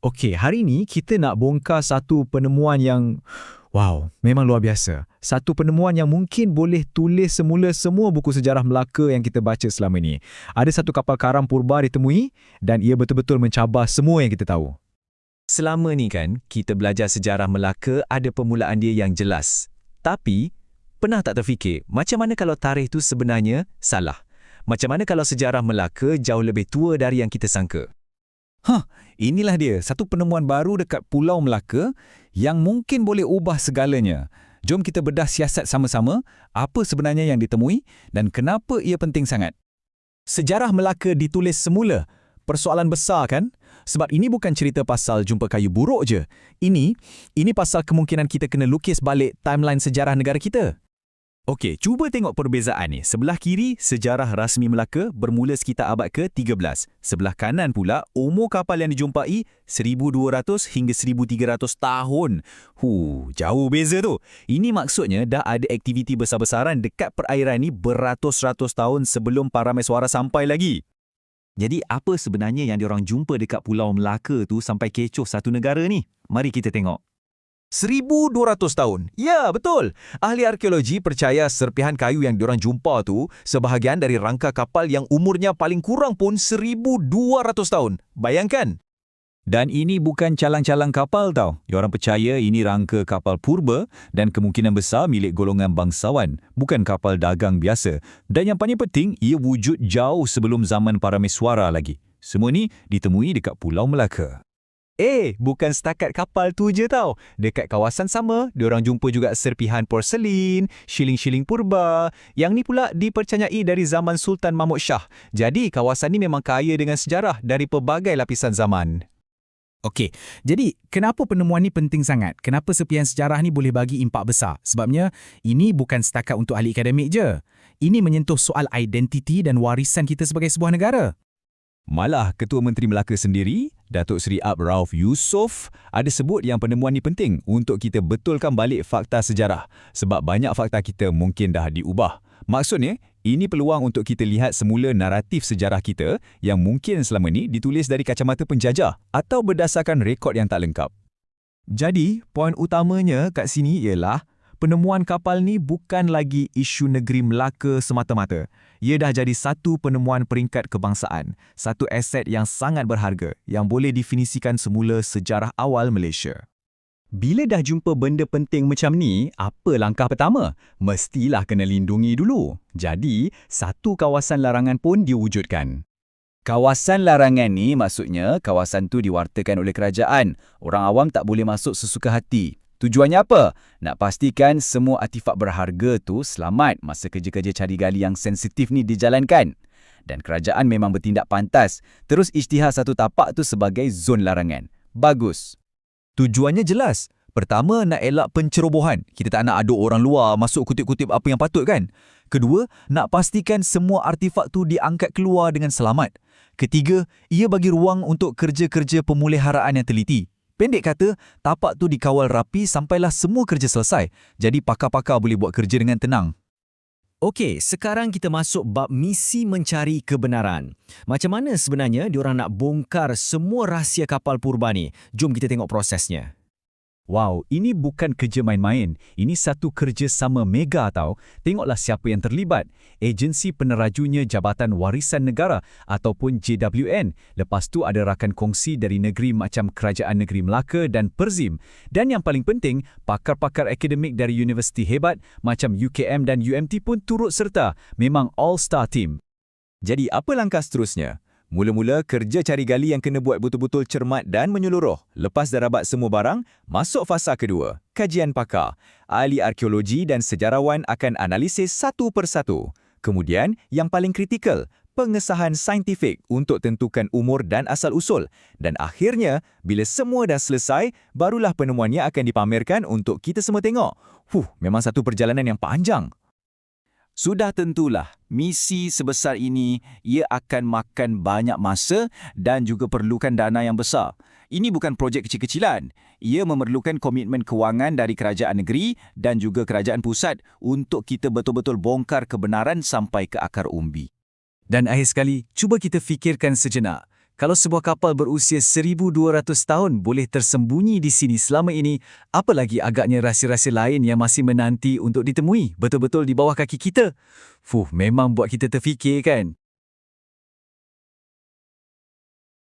Okey, hari ini kita nak bongkar satu penemuan yang wow, memang luar biasa. Satu penemuan yang mungkin boleh tulis semula semua buku sejarah Melaka yang kita baca selama ini. Ada satu kapal karam purba ditemui dan ia betul-betul mencabar semua yang kita tahu. Selama ni kan, kita belajar sejarah Melaka ada permulaan dia yang jelas. Tapi, pernah tak terfikir macam mana kalau tarikh itu sebenarnya salah? Macam mana kalau sejarah Melaka jauh lebih tua dari yang kita sangka? Hah, inilah dia, satu penemuan baru dekat Pulau Melaka yang mungkin boleh ubah segalanya. Jom kita bedah siasat sama-sama, apa sebenarnya yang ditemui dan kenapa ia penting sangat. Sejarah Melaka ditulis semula. Persoalan besar kan? Sebab ini bukan cerita pasal jumpa kayu buruk je. Ini, ini pasal kemungkinan kita kena lukis balik timeline sejarah negara kita. Okey, cuba tengok perbezaan ni. Sebelah kiri, sejarah rasmi Melaka bermula sekitar abad ke-13. Sebelah kanan pula, umur kapal yang dijumpai 1200 hingga 1300 tahun. Hu, jauh beza tu. Ini maksudnya dah ada aktiviti besar-besaran dekat perairan ni beratus-ratus tahun sebelum para mesuara sampai lagi. Jadi apa sebenarnya yang diorang jumpa dekat Pulau Melaka tu sampai kecoh satu negara ni? Mari kita tengok. 1200 tahun. Ya, betul. Ahli arkeologi percaya serpihan kayu yang diorang jumpa tu sebahagian dari rangka kapal yang umurnya paling kurang pun 1200 tahun. Bayangkan. Dan ini bukan calang-calang kapal tau. Diorang percaya ini rangka kapal purba dan kemungkinan besar milik golongan bangsawan, bukan kapal dagang biasa. Dan yang paling penting, ia wujud jauh sebelum zaman para mesuara lagi. Semua ni ditemui dekat Pulau Melaka. Eh, bukan setakat kapal tu je tau. Dekat kawasan sama, diorang jumpa juga serpihan porselin, shilling-shilling purba. Yang ni pula dipercayai dari zaman Sultan Mahmud Shah. Jadi, kawasan ni memang kaya dengan sejarah dari pelbagai lapisan zaman. Okey, jadi kenapa penemuan ni penting sangat? Kenapa serpihan sejarah ni boleh bagi impak besar? Sebabnya, ini bukan setakat untuk ahli akademik je. Ini menyentuh soal identiti dan warisan kita sebagai sebuah negara. Malah Ketua Menteri Melaka sendiri, Datuk Seri Ab Rauf Yusof, ada sebut yang penemuan ini penting untuk kita betulkan balik fakta sejarah sebab banyak fakta kita mungkin dah diubah. Maksudnya, ini peluang untuk kita lihat semula naratif sejarah kita yang mungkin selama ini ditulis dari kacamata penjajah atau berdasarkan rekod yang tak lengkap. Jadi, poin utamanya kat sini ialah penemuan kapal ni bukan lagi isu negeri Melaka semata-mata. Ia dah jadi satu penemuan peringkat kebangsaan, satu aset yang sangat berharga yang boleh definisikan semula sejarah awal Malaysia. Bila dah jumpa benda penting macam ni, apa langkah pertama? Mestilah kena lindungi dulu. Jadi, satu kawasan larangan pun diwujudkan. Kawasan larangan ni maksudnya kawasan tu diwartakan oleh kerajaan. Orang awam tak boleh masuk sesuka hati. Tujuannya apa? Nak pastikan semua artifak berharga tu selamat masa kerja-kerja cari gali yang sensitif ni dijalankan. Dan kerajaan memang bertindak pantas. Terus isytihar satu tapak tu sebagai zon larangan. Bagus. Tujuannya jelas. Pertama, nak elak pencerobohan. Kita tak nak ada orang luar masuk kutip-kutip apa yang patut kan? Kedua, nak pastikan semua artifak tu diangkat keluar dengan selamat. Ketiga, ia bagi ruang untuk kerja-kerja pemuliharaan yang teliti. Pendek kata, tapak tu dikawal rapi sampailah semua kerja selesai. Jadi pakar-pakar boleh buat kerja dengan tenang. Okey, sekarang kita masuk bab misi mencari kebenaran. Macam mana sebenarnya diorang nak bongkar semua rahsia kapal purba ni? Jom kita tengok prosesnya. Wow, ini bukan kerja main-main. Ini satu kerjasama mega tau. Tengoklah siapa yang terlibat. Agensi Penerajunya Jabatan Warisan Negara ataupun JWN. Lepas tu ada rakan kongsi dari negeri macam Kerajaan Negeri Melaka dan Perzim. Dan yang paling penting, pakar-pakar akademik dari universiti hebat macam UKM dan UMT pun turut serta. Memang all-star team. Jadi apa langkah seterusnya? Mula-mula kerja cari gali yang kena buat betul-betul cermat dan menyeluruh. Lepas dah rabat semua barang, masuk fasa kedua, kajian pakar. Ahli arkeologi dan sejarawan akan analisis satu persatu. Kemudian, yang paling kritikal, pengesahan saintifik untuk tentukan umur dan asal-usul. Dan akhirnya, bila semua dah selesai, barulah penemuannya akan dipamerkan untuk kita semua tengok. Huh, memang satu perjalanan yang panjang. Sudah tentulah, misi sebesar ini ia akan makan banyak masa dan juga perlukan dana yang besar. Ini bukan projek kecil-kecilan. Ia memerlukan komitmen kewangan dari kerajaan negeri dan juga kerajaan pusat untuk kita betul-betul bongkar kebenaran sampai ke akar umbi. Dan akhir sekali, cuba kita fikirkan sejenak. Kalau sebuah kapal berusia 1200 tahun boleh tersembunyi di sini selama ini, apa lagi agaknya rahsia-rahsia lain yang masih menanti untuk ditemui betul-betul di bawah kaki kita? Fuh, memang buat kita terfikir kan?